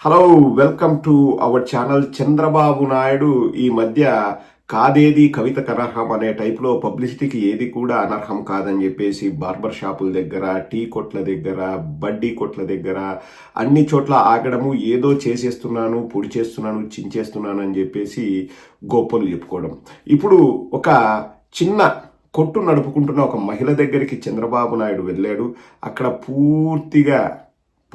Hello welcome to our channel Chandrababu Naidu. ఈ మధ్య కాదేది కవిత కనర్హం అనే టైప్లో పబ్లిసిటీకి ఏది కూడా అనర్హం కాదని చెప్పేసి బార్బర్ షాపుల దగ్గర టీ కొట్ల దగ్గర బడ్డీ కొట్ల దగ్గర అన్ని చోట్ల ఆగడము ఏదో చేసేస్తున్నాను పొడి చేస్తున్నాను చించేస్తున్నాను అని చెప్పేసి గొప్పలు చెప్పుకోవడం. ఇప్పుడు ఒక చిన్న కొట్టు నడుపుకుంటున్న ఒక మహిళ దగ్గరికి చంద్రబాబు నాయుడు వెళ్ళాడు. అక్కడ పూర్తిగా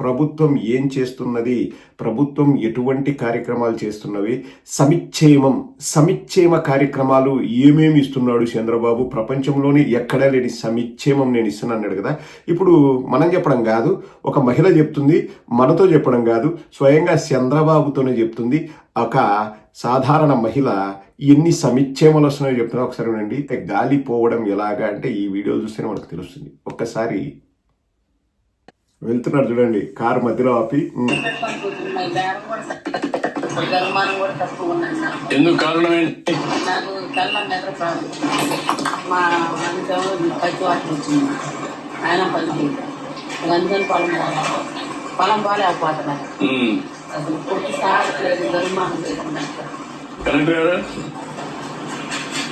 ప్రభుత్వం ఏం చేస్తున్నది? ప్రభుత్వం ఎటువంటి కార్యక్రమాలు చేస్తున్నవి? సమిక్షేమం సమిక్షేమ కార్యక్రమాలు ఏమేమి ఇస్తున్నాడు చంద్రబాబు? ప్రపంచంలోనే ఎక్కడా లేని సమిక్షేమం నేను ఇస్తున్నాను అన్నాడు కదా. ఇప్పుడు మనం చెప్పడం కాదు ఒక మహిళ చెప్తుంది మనతో చెప్పడం కాదు స్వయంగా చంద్రబాబుతోనే చెప్తుంది. ఒక సాధారణ మహిళ ఎన్ని సమిక్షేమాలు వస్తున్నాయో చెప్తున్నా. ఒకసారి వినండి. గాలి పోవడం ఎలాగా? అంటే ఈ వీడియో చూస్తేనే మనకు తెలుస్తుంది. ఒక్కసారి వెళ్తున్నారు చూడండి కారు మధ్యలో ఆపి. "ఉమ్, పెట్టుకుంటున్నాయి బేరం కూడా తక్కువ. గరుమానం కూడా తక్కువ ఉన్నాయి నాకు ఎందుకు కారణం ఏంటి మా ఆయన పొలం పొలం. అసలు సాగట్లేదు గరుమానం లేకుండా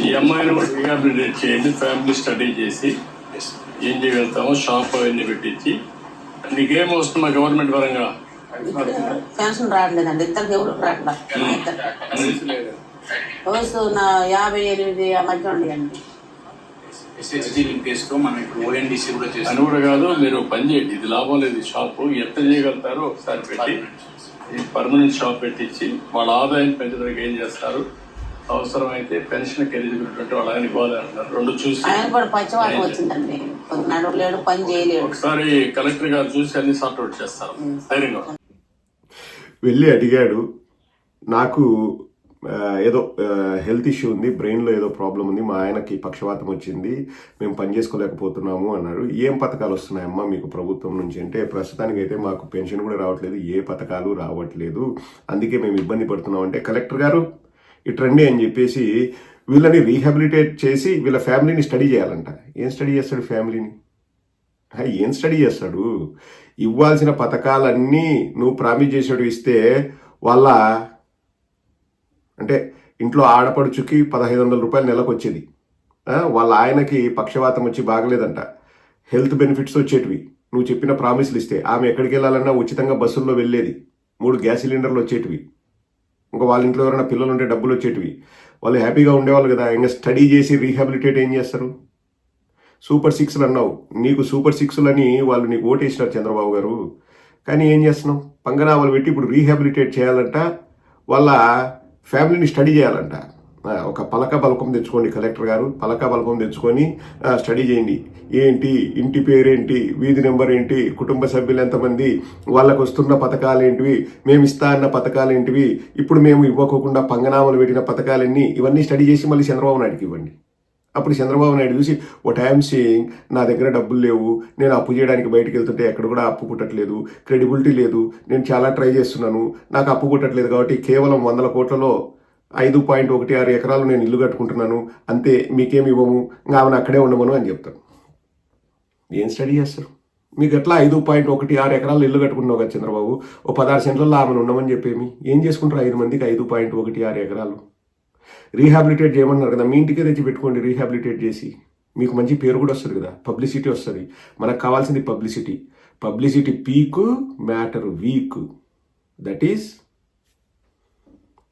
ఈ అమ్మాయిని కూడా రీహాబిలిటేట్ చేయండి ఫ్యామిలీ స్టడీ చేసి ఏం చేయగలుగుతామో షాప్ అవన్నీ పెట్టించి నీకేం వస్తుందా గవర్నమెంట్ పరంగా? పెన్షన్ రావట్లేదండి. ఇద్దరికి ఎవరు రావట్లేదు వయసు నా యాభై ఎనిమిది ఆ మధ్య ఉండేయండి. అని కూడా కాదు మీరు పని చేయండి. ఇది లాభం లేదు. షాప్ ఎంత చేయగలుగుతారో ఒకసారి పెట్టి ఈ పర్మనెంట్ షాప్ పెట్టించి వాళ్ళ ఆదాయం పెంచడానికి ఏం చేస్తారు? అవసరమైతే పెన్షన్కి ఎలిజిబిలిటీ ఉంటే వాళ్ళ ఆయన ఇవ్వాలి అంటున్నారు. రెండు చూసి ఆయన కూడా పచ్చివాతం వచ్చిందండి. నడవలేడు పని చేయలేడు. ఒకసారి కలెక్టర్ గారు చూసి అన్ని సార్ట్ అవుట్ చేస్తారు. ధైర్యంగా. వెళ్ళి అడిగాడు. నాకు ఏదో హెల్త్ ఇష్యూ ఉంది బ్రెయిన్లో ఏదో ప్రాబ్లం ఉంది మా ఆయనకి పక్షవాతం వచ్చింది మేము పని చేసుకోలేకపోతున్నాము అన్నాడు. ఏం పథకాలు వస్తున్నాయమ్మా మీకు ప్రభుత్వం నుంచి? అంటే ప్రస్తుతానికి అయితే మాకు పెన్షన్ కూడా రావట్లేదు ఏ పథకాలు రావట్లేదు అందుకే మేము ఇబ్బంది పడుతున్నాం అంటే కలెక్టర్ గారు ఇటు రండి అని చెప్పేసి వీళ్ళని రీహాబిలిటేట్ చేసి వీళ్ళ ఫ్యామిలీని స్టడీ చేయాలంట. ఏం స్టడీ చేస్తాడు ఫ్యామిలీని? ఏం స్టడీ చేస్తాడు? ఇవ్వాల్సిన పథకాలన్నీ నువ్వు ప్రామిస్ చేసాడు ఇస్తే వాళ్ళ అంటే ఇంట్లో ఆడపడుచుకి పదహైదు వందల రూపాయలు నెలకు వచ్చేది. వాళ్ళ ఆయనకి పక్షవాతం వచ్చి బాగలేదంట. హెల్త్ బెనిఫిట్స్ వచ్చేటివి. నువ్వు చెప్పిన ప్రామిస్లు ఇస్తే ఆమె ఎక్కడికి వెళ్ళాలన్నా ఉచితంగా బస్సుల్లో వెళ్ళేది. మూడు గ్యాస్ సిలిండర్లు వచ్చేటివి. ఇంకా వాళ్ళ ఇంట్లో ఎవరైనా పిల్లలు ఉంటే డబ్బులు వచ్చేటివి. వాళ్ళు హ్యాపీగా ఉండేవాళ్ళు కదా ఇంకా స్టడీ చేసి రీహాబిలిటేట్ ఏం చేస్తారు? సూపర్ సిక్స్లు అన్నావు. నీకు సూపర్ సిక్స్లని వాళ్ళు నీకు ఓటేసినారు చంద్రబాబు గారు. కానీ ఏం చేస్తున్నావు? పంగనామాలు పెట్టి ఇప్పుడు రీహాబిలిటేట్ చేయాలంట వాళ్ళ ఫ్యామిలీని స్టడీ చేయాలంట. ఒక పలక బలకం తెచ్చుకోండి కలెక్టర్ గారు. పలక బలకం తెచ్చుకొని స్టడీ చేయండి. ఏంటి? ఇంటి పేరేంటి? వీధి నెంబర్ ఏంటి? కుటుంబ సభ్యులు ఎంతమంది? వాళ్ళకు వస్తున్న పథకాలు ఏంటివి? మేము ఇస్తా అన్న పథకాలు ఏంటివి? ఇప్పుడు మేము ఇవ్వకోకుండా పంగనామాలు పెట్టిన పథకాలన్నీ ఇవన్నీ స్టడీ చేసి మళ్ళీ చంద్రబాబు నాయుడుకి ఇవ్వండి. అప్పుడు చంద్రబాబు నాయుడు చూసి వాట్ ఐఎమ్ సేయింగ్? నా దగ్గర డబ్బులు లేవు. నేను అప్పు చేయడానికి బయటకు వెళ్తుంటే ఎక్కడ కూడా అప్పు పుట్టట్లేదు క్రెడిబిలిటీ లేదు. నేను చాలా ట్రై చేస్తున్నాను. నాకు అప్పు పుట్టట్లేదు కాబట్టి కేవలం వందల కోట్లలో ఐదు పాయింట్ ఒకటి ఆరు ఎకరాలు నేను ఇల్లు కట్టుకుంటున్నాను అంతే మీకేమి ఇవ్వము ఇంకా ఆమెను అక్కడే ఉండమను అని చెప్తాను ఏం స్టడీ చేస్తారు? మీకు ఎట్లా ఐదు పాయింట్ ఒకటి ఆరు ఎకరాలు ఇల్లు కట్టుకున్నావు కదా చంద్రబాబు? ఓ పదహారు సెంట్లలో ఆమెను ఉండమని చెప్పేమి? ఏం చేసుకుంటారు ఐదు మందికి ఐదు పాయింట్ ఒకటి ఆరు ఎకరాలు? రీహాబిలిటేట్ చేయమన్నారు కదా మీ ఇంటికే తెచ్చి పెట్టుకోండి రీహాబిలిటేట్ చేసి. మీకు మంచి పేరు కూడా వస్తుంది కదా పబ్లిసిటీ వస్తుంది. మనకు కావాల్సింది publicity. Publicity peak matter weak. That is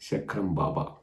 Секрамбаба.